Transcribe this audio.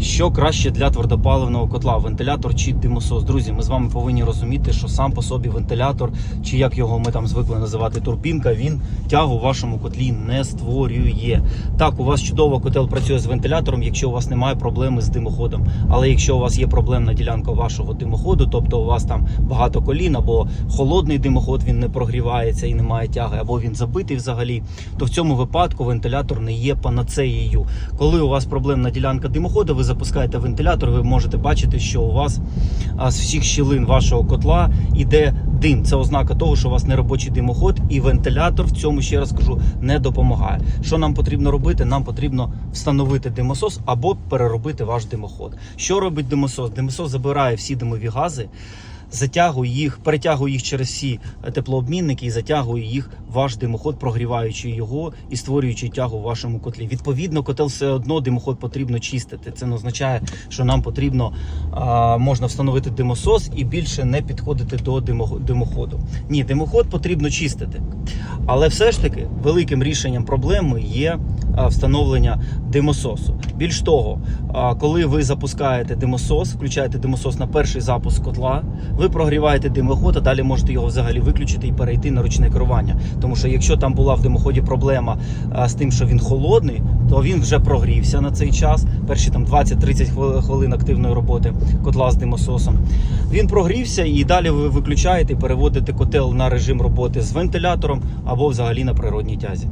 Що краще для твердопаливного котла? Вентилятор чи димосос? Друзі, ми з вами повинні розуміти, що сам по собі вентилятор, чи як його ми там звикли називати турбінка, він тягу в вашому котлі не створює. Так, у вас чудово котел працює з вентилятором, якщо у вас немає проблеми з димоходом. Але якщо у вас є проблемна ділянка вашого димоходу, тобто у вас там багато колін, або холодний димоход він не прогрівається і немає тяги, або він забитий взагалі, то в цьому випадку вентилятор не є панацеєю. Коли у вас проблемна ділянка димоходу, ви запускаєте вентилятор, ви можете бачити, що у вас з всіх щілин вашого котла йде дим. Це ознака того, що у вас неробочий димоход, і вентилятор в цьому ще раз кажу не допомагає. Що нам потрібно робити? Нам потрібно встановити димосос або переробити ваш димоход. Що робить димосос? Димосос забирає всі димові гази. Затягує їх, перетягує їх через всі теплообмінники і затягує їх ваш димоход, прогріваючи його і створюючи тягу в вашому котлі. Відповідно, котел все одно димоход потрібно чистити. Це не означає, що нам потрібно а, можна встановити димосос і більше не підходити до димо- димоходу. Ні, димоход потрібно чистити. Але все ж таки великим рішенням проблеми є встановлення димососу. Більш того, коли ви запускаєте димосос, включаєте димосос на перший запуск котла, ви прогріваєте димоход, а далі можете його взагалі виключити і перейти на ручне керування. Тому що якщо там була в димоході проблема з тим, що він холодний, то він вже прогрівся на цей час. Перші там 20-30 хвили- хвилин активної роботи котла з димососом. Він прогрівся і далі ви виключаєте і переводите котел на режим роботи з вентилятором або взагалі на природній тязі.